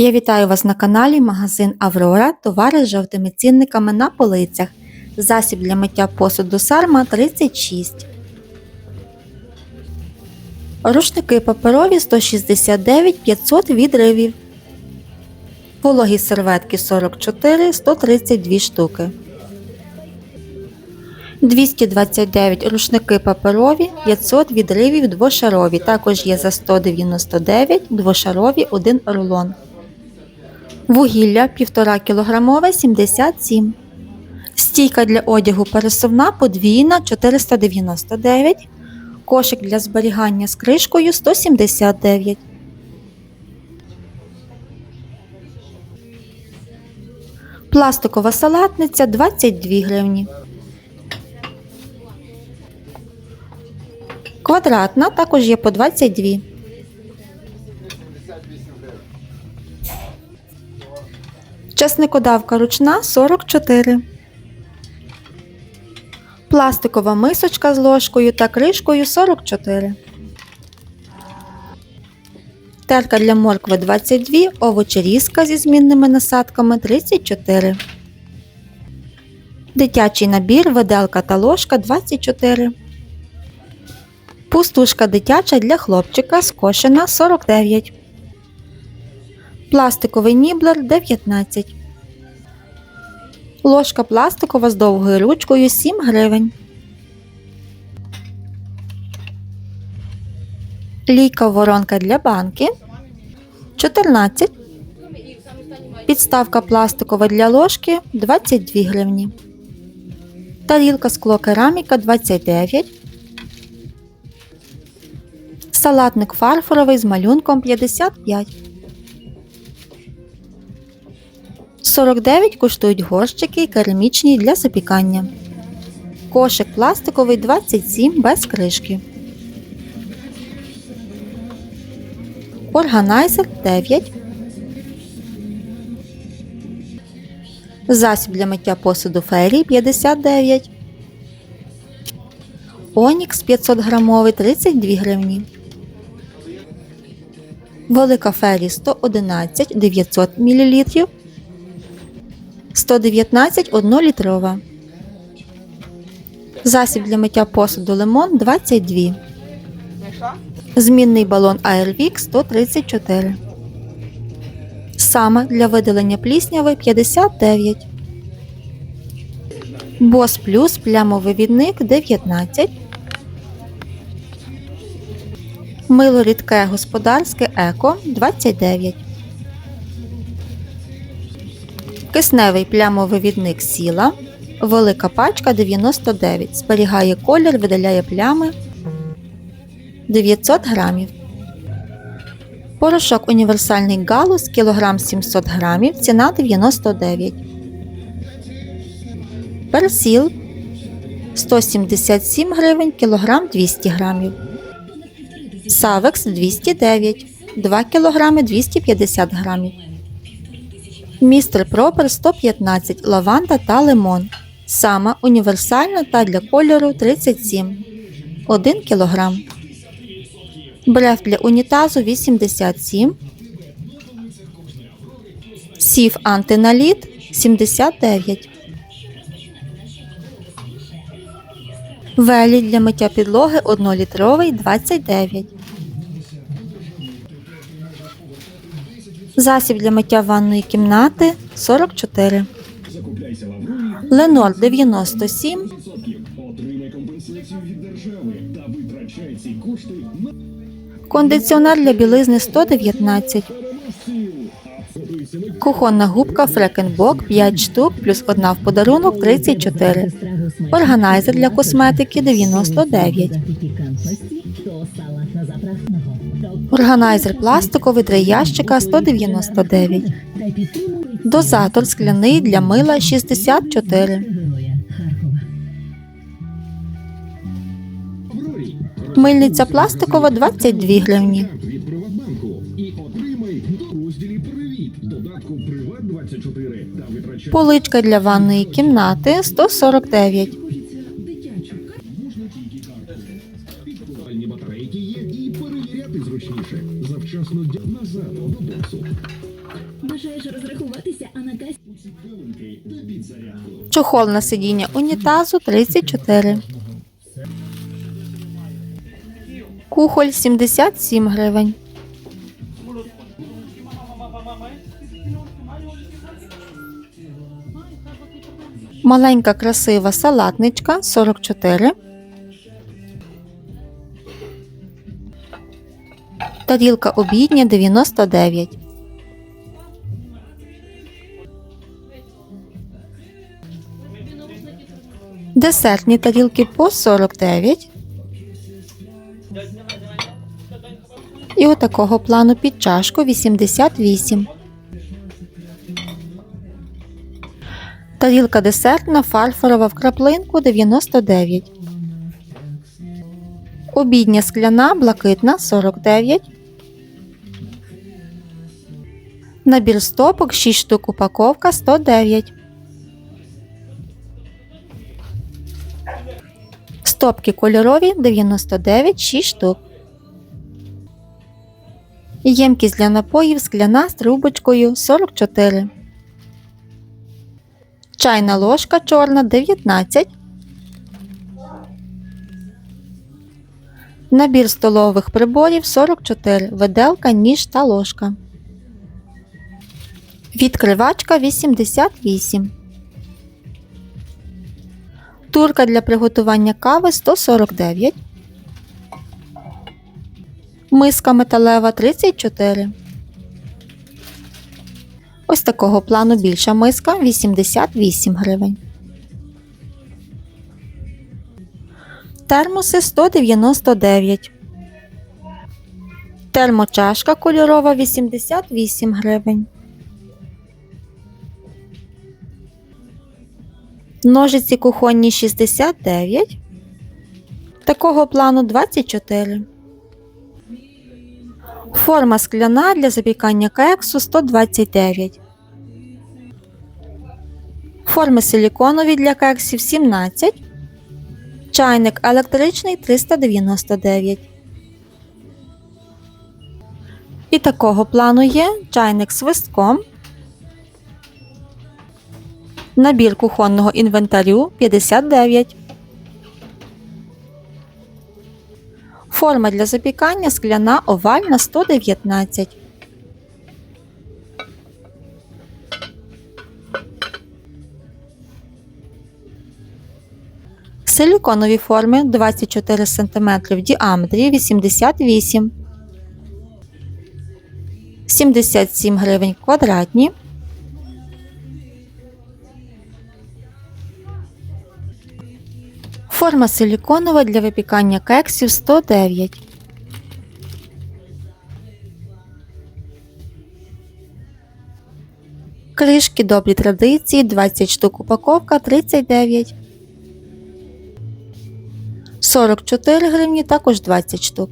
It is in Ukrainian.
Я вітаю вас на каналі Магазин Аврора. Товари з жовтими цінниками на полицях. Засіб для миття посуду Сарма 36. Рушники паперові 169 500 відривів. Вологі серветки 44 132 штуки. 229 рушники паперові, 500 відривів двошарові. Також є за 199 двошарові 1 рулон. Вугілля 1,5 кг 77. Стійка для одягу пересувна подвійна 499. Кошик для зберігання з кришкою 179. Пластикова салатниця 22 гривні. Квадратна також є по 22. Часникодавка ручна 44. Пластикова мисочка з ложкою та кришкою 44. Терка для моркви 22, овочерізка зі змінними насадками 34. Дитячий набір, виделка та ложка 24. Пустушка дитяча для хлопчика скошена 49. Пластиковий ніблер 19. Ложка пластикова з довгою ручкою 7 гривень. Лійка воронка для банки 14. Підставка пластикова для ложки 22 гривні. Тарілка скло кераміка 29. Салатник фарфоровий з малюнком 55. 49 коштують горщики керамічні для запікання. Кошик пластиковий 27 без кришки. Органайзер 9. Засіб для миття посуду ферії 59. Онікс 500 грамовий 32 гривні. Велика фері 111 900 мл. 119 1 літрова. Засіб для миття посуду лимон 22. Змінний балон Airwick 134. Саме для видалення плісняви 59. Бос плюс плямовий відник 19. Мило рідке господарське еко 29. Кисневий плямовий відник сіла. Велика пачка 99. Зберігає колір, видаляє плями 900 грамів. Порошок універсальний галус кілограм 700 грамів. Ціна 99. Персіл 177 гривень кілограм 200 грамів. Савекс 209 2 кг 250 грамів. Містер Пропер 115 лаванда та лимон. Сама універсальна та для кольору 37 1 кг. Бреф для унітазу 87. Сів антиналіт 79. Велі для миття підлоги 1-літровий 29. Засіб для миття ванної кімнати 44. Ленор 97. Отримай Кондиціонер для білизни 119. Кухонна губка Фрекенбок 5 штук плюс одна в подарунок 34. Органайзер для косметики 99. Органайзер пластиковий для ящика 199. Дозатор скляний для мила 64. Мильниця пластикова 22 гривні. від Приватбанку і отримай до розділі Привіт додатку Приват 24 та витрачай Поличка для ванної кімнати 149. Чохол на сидіння унітазу 34. Кухоль 77 гривень. Маленька красива салатничка 44. Тарілка обідня 99. Десертні тарілки по 49. І отакого плану під чашку 88. Тарілка десертна фарфорова в краплинку 99. Обідня скляна блакитна 49. Набір стопок 6 штук упаковка 109. Стопки кольорові 99 6 штук. Ємкість для напоїв скляна з трубочкою 44. Чайна ложка чорна 19. Набір столових приборів 44. Виделка, ніж та ложка. Відкривачка 88. Турка для приготування кави 149. Миска металева 34. Ось такого плану більша миска 88 гривень. Термоси 199. Термочашка кольорова 88 гривень. Ножиці кухонні 69. Такого плану 24. Форма скляна для запікання кексу 129. Форми силіконові для кексів 17. Чайник електричний 399. І такого плану є чайник з свистком. Набір кухонного інвентарю 59. Форма для запікання скляна овальна 119. Силіконові форми 24 см в діаметрі 88. 77 гривень квадратні. Форма силіконова для випікання кексів 109. Кришки добрі традиції 20 штук упаковка 39. 44 гривні також 20 штук.